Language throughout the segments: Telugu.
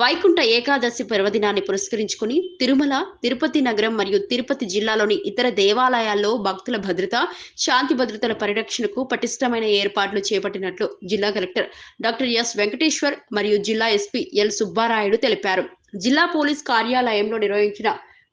వైకుంఠ ఏకాదశి పర్వదినాన్ని పురస్కరించుకుని తిరుమల తిరుపతి నగరం మరియు తిరుపతి జిల్లాలోని ఇతర దేవాలయాల్లో భక్తుల భద్రత శాంతి భద్రతల పరిరక్షణకు పటిష్టమైన ఏర్పాట్లు చేపట్టినట్లు జిల్లా కలెక్టర్ డాక్టర్ ఎస్ వెంకటేశ్వర్ మరియు జిల్లా ఎస్పీ ఎల్ సుబ్బారాయుడు తెలిపారు. జిల్లా పోలీస్ కార్యాలయంలో నిర్వహించిన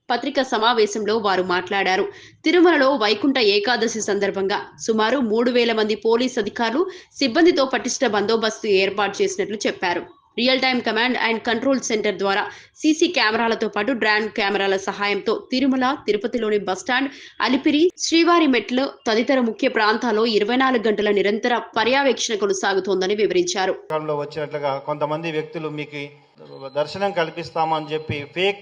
పత్రికా సమావేశంలో వారు మాట్లాడారు. తిరుమలలో వైకుంఠ ఏకాదశి సందర్భంగా సుమారు మూడు వేల మంది పోలీస్ అధికారులు సిబ్బందితో పటిష్ట బందోబస్తు ఏర్పాటు చేసినట్లు చెప్పారు. Real time command and control centre ద్వారా సీసీ కెమెరాలతో పాటు డ్రాన్ కెమెరాల సహాయంతో తిరుమల తిరుపతిలోని బస్టాండ్ అలిపిరి శ్రీవారి మెట్లు తదితర ముఖ్య ప్రాంతాల్లో ఇరవై నాలుగు గంటల నిరంతర పర్యవేక్షణ కొనసాగుతోందని వివరించారు. వచ్చినట్లుగా కొంతమంది వ్యక్తులు మీకు దర్శనం కల్పిస్తామని చెప్పి ఫేక్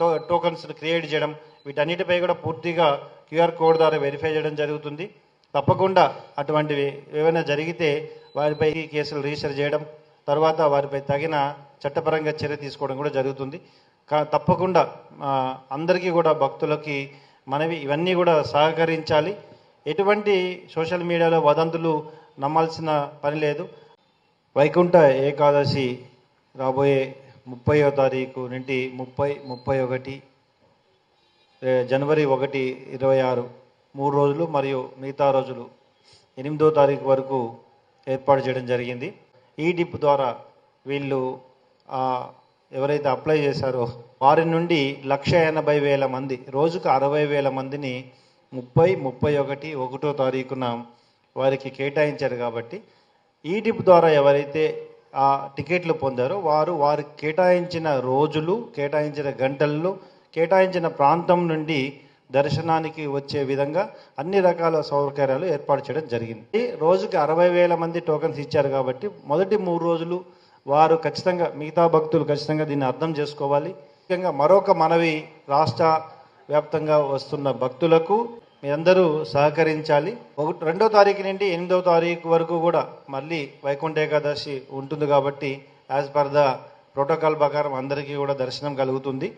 టో టోకన్స్ క్రియేట్ చేయడం వీటన్నిటిపై కూడా పూర్తిగా క్యూఆర్ కోడ్ ద్వారా వెరిఫై చేయడం జరుగుతుంది. తప్పకుండా అటువంటివి ఏమైనా జరిగితే వారిపై కేసులు రిజిస్టర్ చేయడం తర్వాత వారిపై తగిన చట్టపరంగా చర్య తీసుకోవడం కూడా జరుగుతుంది. కా తప్పకుండా అందరికీ కూడా భక్తులకి మనవి ఇవన్నీ కూడా సహకరించాలి. ఎటువంటి సోషల్ మీడియాలో వదంతులు నమ్మాల్సిన పని లేదు. వైకుంఠ ఏకాదశి రాబోయే ముప్పయో తారీఖు నుండి ముప్పై ముప్పై ఒకటి జనవరి ఒకటి ఇరవై ఆరు మూడు రోజులు మరియు మిగతా రోజులు ఎనిమిదో తారీఖు వరకు ఏర్పాటు చేయడం జరిగింది. ఈ డిప్ ద్వారా వీళ్ళు ఎవరైతే అప్లై చేశారో వారి నుండి లక్ష ఎనభై వేల మంది రోజుకు అరవై వేల మందిని ముప్పై ముప్పై ఒకటి ఒకటో తారీఖున వారికి కేటాయించారు కాబట్టి ఈ డిప్ ద్వారా ఎవరైతే ఆ టికెట్లు పొందారో వారు వారు కేటాయించిన రోజులు కేటాయించిన గంటల్లో కేటాయించిన ప్రాంతం నుండి దర్శనానికి వచ్చే విధంగా అన్ని రకాల సౌకర్యాలు ఏర్పాటు చేయడం జరిగింది. రోజుకి అరవై వేల మంది టోకన్స్ ఇచ్చారు కాబట్టి మొదటి మూడు రోజులు వారు ఖచ్చితంగా మిగతా భక్తులు ఖచ్చితంగా దీన్ని అర్థం చేసుకోవాలి. ముఖ్యంగా మరొక మనవి రాష్ట్ర వ్యాప్తంగా వస్తున్న భక్తులకు మీరందరూ సహకరించాలి. ఒకటి రెండో తారీఖు నుండి ఎనిమిదో తారీఖు వరకు కూడా మళ్ళీ వైకుంఠ ఏకాదశి ఉంటుంది కాబట్టి యాజ్ పర్ ద ప్రోటోకాల్ ప్రకారం అందరికీ కూడా దర్శనం కలుగుతుంది.